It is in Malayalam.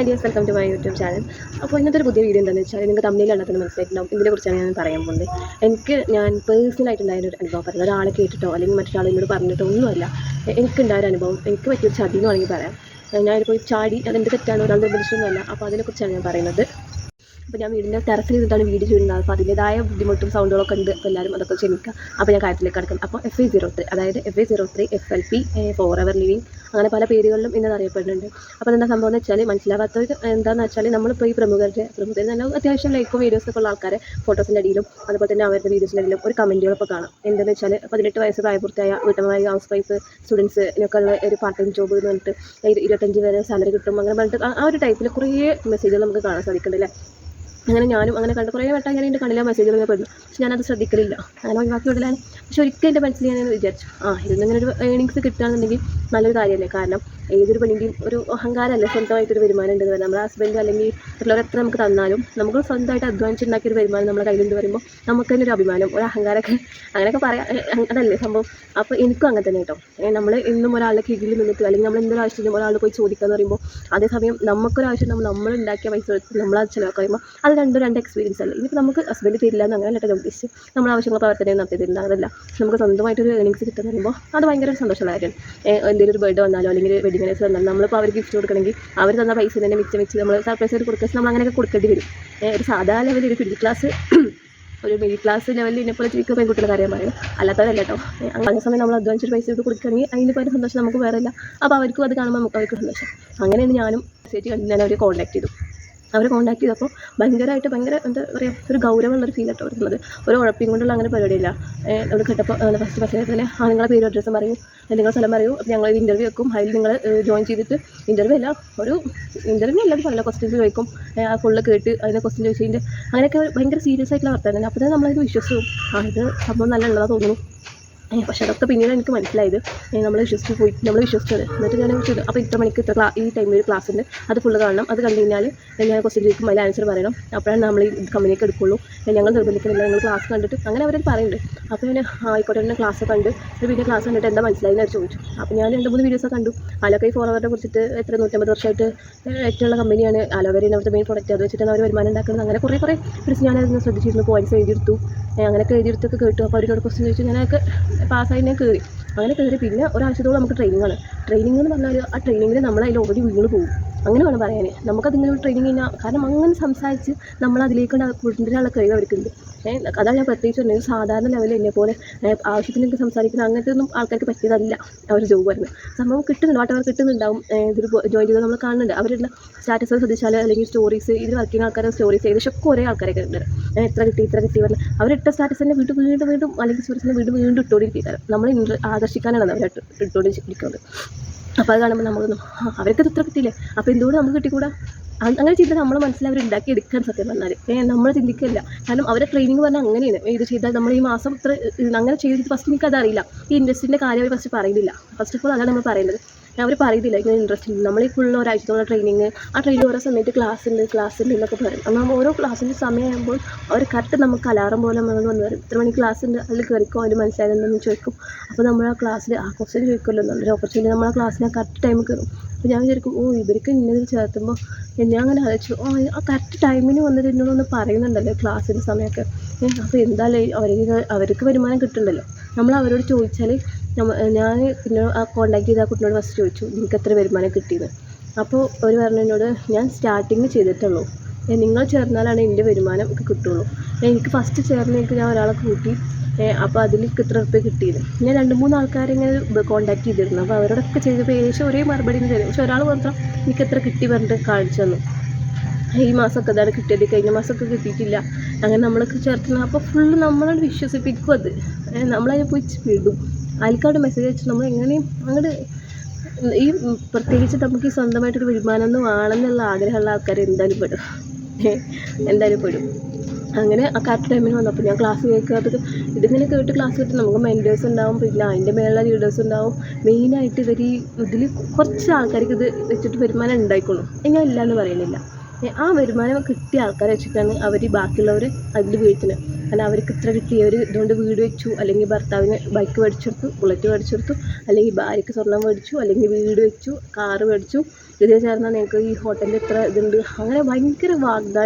Ideas welcome to my YouTube channel അപ്പോൾ ഇന്നത്തെ ഒരു പുതിയ വീഡിയോ എന്താണെന്ന് വെച്ചാൽ നിങ്ങൾക്ക് തമ്മിൽ കണ്ടെത്തുന്ന മനസ്സിലായിട്ടുണ്ടാവും. ഇതിനെക്കുറിച്ചാണ് ഞാൻ പറയാൻ പോകുന്നത്. എനിക്ക് ഞാൻ പേഴ്സണലായിട്ടുണ്ടായ ഒരു അനുഭവം പറയുന്നത്. ഒരാളെ കേട്ടിട്ടോ അല്ലെങ്കിൽ മറ്റൊരാളെ എന്നോട് പറഞ്ഞിട്ടോ ഒന്നുമല്ല. എനിക്കുണ്ടായ ഒരു അനുഭവം. എനിക്ക് പറ്റിയൊരു ചതി എന്ന് വേണമെങ്കിൽ പറയാം. ഞാനിപ്പോൾ ചാടി അതെന്റെ തെറ്റാണ്? ഒരാൾ നിർബന്ധിച്ചൊന്നുമല്ല അപ്പോൾ അതിനെക്കുറിച്ചാണ് ഞാൻ പറയുന്നത്. അപ്പോൾ ഞാൻ വീടിന്റെ ടെറസിൽ ഇരുന്നിട്ടാണ് വീഡിയോ ചെയ്യുന്നത് അപ്പോൾ അതിന്റെതായ ബുദ്ധിമുട്ടും സൗണ്ടുകളൊക്കെ ഉണ്ട്. അപ്പോൾ എല്ലാവരും അതൊക്കെ ക്ഷമിക്കുക. അപ്പോൾ ഞാൻ കാര്യത്തിലേക്ക് കിടക്കും. അപ്പോൾ എഫ് ഐ സീറോ ത്രീ അതായത് F I zero three F L P forever living അങ്ങനെ പല പേരുകളിലും ഇന്നത് അറിയപ്പെടുന്നുണ്ട് അപ്പോൾ എന്താ സംഭവം എന്ന് വെച്ചാൽ മനസ്സിലാവാത്തവർ എന്താണെന്ന് വെച്ചാൽ നമ്മളിപ്പോൾ ഈ പ്രമുഖരുടെ പ്രമുഖർ നല്ല അത്യാവശ്യം ലൈക്കും വീഡിയോസൊക്കെ ഉള്ള ആൾക്കാരെ ഫോട്ടോസിന്റെ അടിയിലും അതുപോലെ തന്നെ അവരുടെ വീഡിയോസിന്റെ അടിയിലും ഒരു കമന്റുകളൊക്കെ കാണാം. എന്താണെന്ന് വെച്ചാൽ പതിനെട്ട് വയസ്സ് പ്രായപൂർത്തിയായ വീട്ടമ്മമാർ ഹൗസ് വൈഫ് സ്റ്റുഡൻസ് ഇതിനൊക്കെ ഉള്ള ഒരു പാർട്ട് ടൈം ജോബ് എന്ന് പറഞ്ഞിട്ട് ഇരു- ഇരുപത്തഞ്ച് വരെ സാലറി കിട്ടും. അങ്ങനെ പറഞ്ഞിട്ട് ആ ഒരു ടൈപ്പിൽ കുറേ മെസ്സേജുകൾ നമുക്ക് കാണാൻ സാധിക്കുന്നുണ്ട് അല്ലേ? അങ്ങനെ ഞാനും അങ്ങനെ കണ്ട് കുറേ വട്ടം ഞാൻ എന്റെ കണ്ണിലെ മെസ്സേജ് ഇങ്ങനെ പെടുന്നു. പക്ഷെ ഞാനത് ശ്രദ്ധിക്കലില്ല. അങ്ങനെ ഒഴിവാക്കി വിടലാണ്. പക്ഷെ ഒരിക്കലും എന്റെ മനസ്സിൽ ഞാൻ വിചാരിച്ചു. ആ ഇതിൽ ഇങ്ങനെ ഒരു ഏണിങ്സ് കിട്ടുകയാണെന്നുണ്ടെങ്കിൽ നല്ലൊരു കാര്യമല്ലേ? കാരണം ഏതൊരു പെണ്ണിന്റെയും ഒരു അഹങ്കാരമല്ലേ? സ്വന്തമായിട്ടൊരു വരുമാനം ഉണ്ട് എന്ന് നമ്മുടെ ഹസ്ബൻഡ് അല്ലെങ്കിൽ മറ്റുള്ളവർ എത്ര നമുക്ക് തന്നാലും നമുക്ക് സ്വന്തമായിട്ട് അധ്വാനിച്ചുണ്ടാക്കിയ ഒരു വരുമാനം നമ്മുടെ കയ്യിലുണ്ട് വരുമ്പോൾ നമുക്ക് തന്നെ ഒരു അഭിമാനം ഒരു അഹങ്കാരമൊക്കെ അങ്ങനെയൊക്കെ പറയാം അതല്ലേ സംഭവം? അപ്പോൾ എനിക്കും അങ്ങനെ തന്നെ കേട്ടോ. നമ്മൾ എന്നും ഒരാളുടെ കീഴിൽ നിന്നിട്ട് അല്ലെങ്കിൽ നമ്മൾ എന്തൊരു ആവശ്യത്തിനും ഒരാൾ പോയി ചോദിക്കാന്ന് പറയുമ്പോൾ അതേസമയം നമുക്കൊരാവശ്യം നമ്മൾ നമ്മൾ ഉണ്ടാക്കിയ പൈസ എടുത്ത് നമ്മളത് ചിലവാക്കി പറയുമ്പോൾ അത് രണ്ടും രണ്ട് എക്സ്പീരിയൻസ് അല്ലേ? ഇനിയിപ്പോൾ നമുക്ക് ഹസ്ബൻഡ് തരില്ല എന്ന് അങ്ങനെ കേട്ടോ ഉദ്ദേശിച്ച് നമ്മൾ ആവശ്യങ്ങൾ അവർ തന്നെ നടത്തി തരുന്നത്. അതല്ല നമുക്ക് സ്വന്തമായിട്ടൊരു ഏർണിങ്സ് കിട്ടുന്ന പറയുമ്പോൾ അത് ഭയങ്കര സന്തോഷമുള്ള കാര്യമാണ്. എന്തെങ്കിലും ഒരു ബേർഡ് വന്നാലോ അല്ലെങ്കിൽ ആനിവേഴ്സറി വന്നാലും നമ്മളിപ്പോൾ അവർക്ക് ഗിഫ്റ്റ് കൊടുക്കണമെങ്കിൽ അവർ തന്ന പൈസ തന്നെ മിച്ചം വെച്ച് നമ്മൾ സർപ്രൈസ് ആയിട്ട് കൊടുക്കുക. നമ്മൾ അങ്ങനെയൊക്കെ കൊടുക്കേണ്ടി വരും. ഒരു സാധാ ലെവലിൽ ഒരു മിഡിൽ ക്ലാസ് ഒരു മിഡിൽ ക്ലാസ് ലെവലിൽ ഇതിനെപ്പോലെ ജീവിക്കുന്ന പെൺകുട്ടികളുടെ കാര്യം പറയും. അല്ലാത്തവരല്ല കേട്ടോ അങ്ങനെ സമയം നമ്മൾ അധ്വാനിച്ചൊരു പൈസ ഇട്ട് കൊടുക്കുകയാണെങ്കിൽ അതിന് പകരം സന്തോഷം നമുക്ക് വേറെ ഇല്ല അപ്പോൾ അവർക്കും അത് കാണുമ്പോൾ നമുക്ക് അവർക്ക് സന്തോഷം. അങ്ങനെയാണ് ഞാനും മെസ്സേജ് കണ്ട്. ഞാൻ അവരെ കോൺടാക്ട് ചെയ്തു. അവരെ കോൺടാക്ട് ചെയ്തപ്പോൾ ഭയങ്കരമായിട്ട് ഭയങ്കര എന്താ പറയുക ഒരു ഗൗരവമുള്ളൊരു ഫീൽ ആട്ടോ വരുന്നത് ഒരു ഉഴപ്പിയും കൊണ്ടുള്ള അങ്ങനെ പരിപാടിയില്ല. നമ്മൾ കേട്ടപ്പോൾ ഫസ്റ്റ് ഫസ്റ്റ് തന്നെ ആ നിങ്ങളെ പേരും അഡ്രസ്സും പറയും. നിങ്ങളുടെ സ്ഥലം പറയൂ. അപ്പോൾ ഞങ്ങൾ ഒരു ഇന്റർവ്യൂ വെക്കും. അതിൽ നിങ്ങൾ ജോയിൻ ചെയ്തിട്ട് ഇന്റർവ്യൂ അല്ല ഒരു ഇന്റർവ്യൂ അല്ല പല ക്വസ്റ്റ്യൻസ് ചോദിക്കും. ആ ഫുള്ള് കേട്ട് അതിനെ ക്വസ്റ്റ്യൻ ചോദിച്ചതിന്റെ അങ്ങനെയൊക്കെ ഭയങ്കര സീരിയസ് ആയിട്ടുള്ള വർത്തമാനം അപ്പോൾ തന്നെ നമ്മളത് വിശ്വസിച്ചു. ആ ഇത് സംഭവം നല്ല ഉള്ളതാണ് തോന്നുന്നു. പക്ഷെ അതൊക്കെ പിന്നീട് എനിക്ക് മനസ്സിലായത്. നമ്മൾ വിശ്വസിച്ച് പോയി നമ്മൾ വിശ്വസിച്ചത്. എന്നിട്ട് ഞാൻ ചെയ്തു അപ്പോൾ ഇത്ര മണിക്ക് ഇത്ര ക്ലാ ഈ ടൈമിൽ ഒരു ക്ലാസ് ഉണ്ട്. അത് ഫുള്ള് കാണണം. അത് കണ്ടു കഴിഞ്ഞാൽ ഞാൻ ക്വസ്റ്റ്യൻ ചോദിക്കും അതിൽ ആൻസർ പറയണം. അപ്പോഴാണ് നമ്മൾ ഈ കമ്പനിക്ക് എടുക്കുള്ളൂ. ഞങ്ങൾ നിർബന്ധിക്കുന്നില്ല. നിങ്ങൾ ക്ലാസ് കണ്ടിട്ട് അങ്ങനെ അവരത് പറയുന്നുണ്ട്. അപ്പോൾ ഞാൻ ആ, ആയിക്കോട്ടെ തന്നെ ക്ലാസ് കണ്ട്. പിന്നെ ക്ലാസ് കണ്ടിട്ട് എന്താ മനസ്സിലായി എന്ന് ചോദിച്ചു. അപ്പോൾ ഞാൻ രണ്ട് മൂന്ന് വീഡിയോസ് കണ്ടു. ആലോക്കൈ ഫോളോവറിനെ കുറിച്ചിട്ട് എത്ര നൂറ്റമ്പത് വർഷമായിട്ട് ഏറ്റവും കമ്പനിയാണ് ആലോവേര അവരുടെ മെയിൻ പ്രൊഡക്റ്റ് അത് വെച്ചിട്ടാണ് അവർ വരുമാനം ഉണ്ടാക്കുന്നത്. അങ്ങനെ കുറേ കുറേ പ്ലസ് ഞാനതിന് ശ്രദ്ധിച്ചിരുന്നു പോയിന്റ്സ് എഴുതിയെടുത്തു. അങ്ങനെയൊക്കെ എഴുതിയെടുത്തൊക്കെ കേട്ടു. അപ്പോൾ അവരോട് ക്വസ്റ്റ്യൻ ചോദിച്ചു. ഞാനൊക്കെ പാസ്സായി ഞാൻ കയറി അങ്ങനെ കയറി പിന്നെ ഒരാഴ്ചത്തോളം നമുക്ക് ട്രെയിനിങ്ങാണ് ട്രെയിനിങ് എന്ന് പറഞ്ഞാൽ ആ ട്രെയിനിങ്ങിൽ നമ്മൾ അതിൽ ഓൾറെഡി വീണ് പോകും. അങ്ങനെ വേണം പറയാൻ നമുക്കതിങ്ങനെ ട്രെയിനിങ് കഴിഞ്ഞാൽ കാരണം അങ്ങനെ സംസാരിച്ച് നമ്മൾ അതിലേക്ക് കൊണ്ടുവരാനുള്ള കഴിവ് അവർക്കുണ്ട്. അതാണ് ഞാൻ പ്രത്യേകിച്ച് പറഞ്ഞത്. സാധാരണ ലെവലിൽ എന്നെ പോലെ ആവശ്യത്തിനൊക്കെ സംസാരിക്കുന്ന അങ്ങനത്തെ ഒന്നും ആൾക്കാർക്ക് പറ്റിയതല്ല അവർ ജോബ് വരുന്നത്. സംഭവം കിട്ടുന്നുണ്ട്. വാട്ടവർ കിട്ടുന്നുണ്ടാവും. ഇതിൽ ജോയിൻ ചെയ്ത് നമ്മൾ കാണുന്നുണ്ട്. അവരുടെ സ്റ്റാറ്റസ് ശ്രദ്ധിച്ചാൽ അല്ലെങ്കിൽ സ്റ്റോറീസ് ഇതിൽ വർക്ക് ചെയ്യുന്ന ആൾക്കാരുടെ സ്റ്റോറീസ് ഏകദേശം ഒക്കെ ഒരേ ആൾക്കാരൊക്കെ ഉണ്ട്. എത്ര കിട്ടി ഇത്ര കിട്ടി പറഞ്ഞ്. അവരിട്ട സ്റ്റാറ്റസ് തന്നെ വീണ്ടും വീണ്ടും വീണ്ടും അല്ലെങ്കിൽ തന്നെ വീണ്ടും വീണ്ടും ഇട്ടുകൊണ്ടിരിക്കുകയാണ് ഇൻട്ര ആകർഷിക്കാനാണ് അവർ ഇട്ടുകൊണ്ടിരിക്കുന്നത് അപ്പോൾ അത് കാണുമ്പോൾ നമ്മളൊന്നും ആ, അവർക്കത് ഇത്ര കിട്ടിയില്ലേ അപ്പോൾ എന്തുകൊണ്ട് നമുക്ക് കിട്ടിക്കൂടാ? അങ്ങനെ ചിന്ത നമ്മൾ മനസ്സിൽ അവർ ഉണ്ടാക്കി എടുക്കാൻ സത്യം പറഞ്ഞാൽ നമ്മൾ ചിന്തിക്കില്ല കാരണം അവരെ ട്രെയിനിങ് പറഞ്ഞാൽ അങ്ങനെയാണ്. ഇത് ചെയ്താൽ നമ്മൾ ഈ മാസം ഇത്ര ഇത് അങ്ങനെ ചെയ്തിട്ട് ഫസ്റ്റ് എനിക്ക് അതറിയില്ല. ഈ ഇൻഡസ്ട്രീന്റെ കാര്യം അവർ ഫസ്റ്റ് പറയുന്നില്ല. ഫസ്റ്റ് ഓഫ് ഓൾ അതാണ് നമ്മൾ പറയുന്നത് അവർ പറയുന്നില്ല ഇങ്ങനെ ഇൻട്രസ്റ്റ് ഉണ്ട് നമ്മൾ ഈ ഫുൾ ഒരാഴ്ചത്തോളം ട്രെയിനിങ് ആ ട്രെയിനിങ് ഓരോ സമയത്ത് ക്ലാസ് ഉണ്ട് ക്ലാസ് ഉണ്ട് എന്നൊക്കെ പറയും. നമ്മൾ ഓരോ ക്ലാസ്സിന്റെ സമയമാകുമ്പോൾ അവർ കറക്റ്റ് നമുക്ക് അലാറം പോലെ നമ്മൾ വന്ന് പറയും ഇത്ര മണി ക്ലാസ് ഉണ്ട് അതിൽ കയറിക്കോ അതിൽ മനസ്സിലായതെന്ന് ചോദിക്കും. അപ്പോൾ നമ്മൾ ആ ക്ലാസ്സിൽ ആ ക്വസ്റ്റ്യൻ ചോദിക്കുമല്ലോ നല്ലൊരു ഓപ്പർച്യൂണിറ്റി നമ്മൾ ആ ക്ലാസ്സിന് കറക്റ്റ് ടൈമിൽ കയറും അപ്പോൾ ഞാൻ വിചാരിക്കും ഓ ഇവർക്ക് ഇന്നത് ചേർത്തുമ്പോൾ ഞാൻ അങ്ങനെ ആലോചിച്ചു. ഓ ആ കറക്റ്റ് ടൈമിന് വന്നിട്ട് എന്നോടൊന്ന് പറയുന്നുണ്ടല്ലോ ക്ലാസ്സിന്റെ സമയമൊക്കെ അപ്പോൾ എന്തായാലും അവർക്ക് അവർക്ക് വരുമാനം കിട്ടുന്നുണ്ടല്ലോ. നമ്മൾ അവരോട് ചോദിച്ചാൽ ഞാൻ പിന്നെ ആ കോൺടാക്ട് ചെയ്ത ആ കുട്ടിനോട് ഫസ്റ്റ് ചോദിച്ചു നിങ്ങൾക്ക് എത്ര വരുമാനം കിട്ടിയെന്ന്? അപ്പോൾ അവർ പറഞ്ഞു എന്നോട് ഞാൻ സ്റ്റാർട്ടിങ് ചെയ്തിട്ടുള്ളൂ. നിങ്ങൾ ചേർന്നാലാണ് എന്റെ വരുമാനം കിട്ടുള്ളൂ. എനിക്ക് ഫസ്റ്റ് എനിക്ക് ഞാൻ ഒരാളെ കൂട്ടി അപ്പോൾ എനിക്ക് ഇത്ര റുപ്യ കിട്ടിയത് ഞാൻ രണ്ട് മൂന്ന് ആൾക്കാരെ ഇങ്ങനെ കോൺടാക്ട് ചെയ്തിരുന്നു. അപ്പോൾ അവരോടൊക്കെ ചെയ്തപ്പോൾ ഏകദേശം ഒരേ മറുപടി തരും പക്ഷെ ഒരാൾ മാത്രം എനിക്ക് എത്ര കിട്ടി? പറഞ്ഞിട്ട് കാണിച്ചു തന്നു. ഈ മാസമൊക്കെ ഇതാണ് കിട്ടിയത്. കഴിഞ്ഞ മാസമൊക്കെ കിട്ടിയിട്ടില്ല. അങ്ങനെ നമ്മളൊക്കെ ചേർത്തുന്ന അപ്പോൾ ഫുള്ള് നമ്മളോട് വിശ്വസിപ്പിക്കും അത്. നമ്മളതിനെ പോയി വിടും. അതിൽക്കാട് മെസ്സേജ് അയച്ചു നമ്മൾ എങ്ങനെയും അങ്ങോട്ട് ഈ പ്രത്യേകിച്ച് നമുക്ക് ഈ സ്വന്തമായിട്ടൊരു വരുമാനം ഒന്നും വേണമെന്നുള്ള ആഗ്രഹമുള്ള ആൾക്കാർ എന്തായാലും പെടും. എന്തായാലും പെടും. അങ്ങനെ ആ കറക്റ്റ് ടൈമിന് വന്നപ്പോൾ ഞാൻ ക്ലാസ് കേൾക്കാത്തത് ഇതിങ്ങനെ കേട്ട് ക്ലാസ് കേട്ട് നമുക്ക് മെന്റേഴ്സ് ഉണ്ടാവും. പിന്നെ അതിന്റെ മേലുള്ള ലീഡേഴ്സ് ഉണ്ടാവും. മെയിനായിട്ട് ഇവർ ഈ ഇതിൽ കുറച്ച് ആൾക്കാർക്ക് ഇത് വെച്ചിട്ട് വരുമാനം ഉണ്ടായിക്കോളും. ഞാൻ ഇല്ല എന്ന് പറയുന്നില്ല. ആ വരുമാനം കിട്ടിയ ആൾക്കാരെ വെച്ചിട്ടാണ് അവർ ബാക്കിയുള്ളവർ അതിൽ വീഴ്ത്തുന്നത് കാരണം അവർക്ക് ഇത്ര കിട്ടി അവർ ഇതുകൊണ്ട് വീട് വെച്ചു അല്ലെങ്കിൽ ഭർത്താവിന് ബൈക്ക് മേടിച്ചെടുത്തു ബുള്ളറ്റ് മേടിച്ചെടുത്തു അല്ലെങ്കിൽ ഭാര്യയ്ക്ക് സ്വർണം മേടിച്ചു അല്ലെങ്കിൽ വീട് വെച്ചു കാറ് മേടിച്ചു. ഇതേ ചേർന്നാൽ നിങ്ങൾക്ക് ഈ ഹോട്ടലിൽ ഇത്ര ഇതുണ്ട്. അങ്ങനെ ഭയങ്കര വാഗ്ദാനം